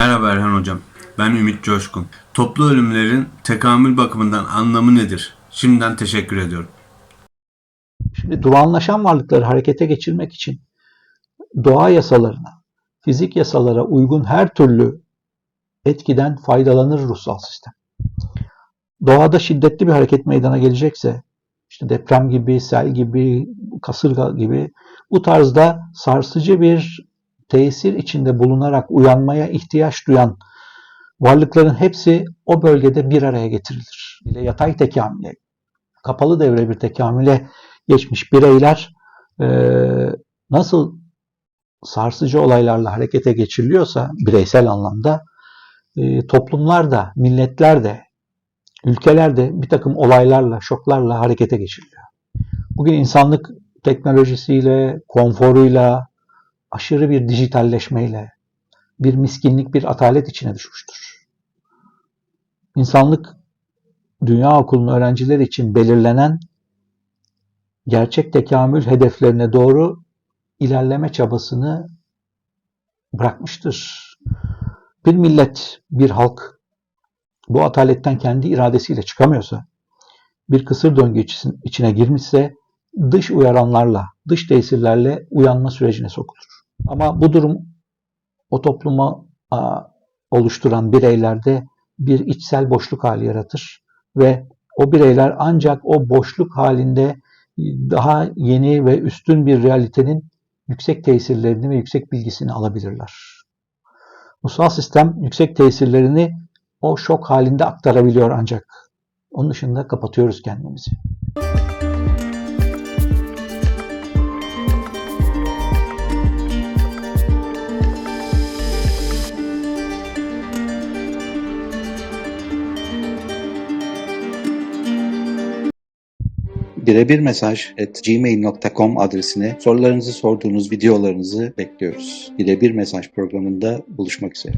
Merhaba Erhan Hocam. Ben Ümit Coşkun. Toplu ölümlerin tekamül bakımından anlamı nedir? Şimdiden teşekkür ediyorum. Şimdi durağanlaşan varlıkları harekete geçirmek için doğa yasalarına, fizik yasalara uygun her türlü etkiden faydalanır ruhsal sistem. Doğada şiddetli bir hareket meydana gelecekse, işte deprem gibi, sel gibi, kasırga gibi bu tarzda sarsıcı bir tesir içinde bulunarak uyanmaya ihtiyaç duyan varlıkların hepsi o bölgede bir araya getirilir. Yatay tekamüle, kapalı devre bir tekamüle geçmiş bireyler e, nasıl sarsıcı olaylarla harekete geçiriliyorsa bireysel anlamda e, toplumlar da, milletler de, ülkeler de bir takım olaylarla, şoklarla harekete geçiriliyor. Bugün insanlık teknolojisiyle, konforuyla, aşırı bir dijitalleşmeyle, bir miskinlik, bir atalet içine düşmüştür. İnsanlık dünya okulunun öğrencileri için belirlenen gerçek tekamül hedeflerine doğru ilerleme çabasını bırakmıştır. Bir millet, bir halk bu ataletten kendi iradesiyle çıkamıyorsa, bir kısır döngü içi- içine girmişse dış uyaranlarla, dış tesirlerle uyanma sürecine sokulur. Ama bu durum o toplumu oluşturan bireylerde bir içsel boşluk hali yaratır ve o bireyler ancak o boşluk halinde daha yeni ve üstün bir realitenin yüksek tesirlerini ve yüksek bilgisini alabilirler. Ruhsal sistem yüksek tesirlerini o şok halinde aktarabiliyor ancak. Onun dışında kapatıyoruz kendimizi. Birebir mesaj gmail.com adresine sorularınızı sorduğunuz videolarınızı bekliyoruz. Birebir mesaj programında buluşmak üzere.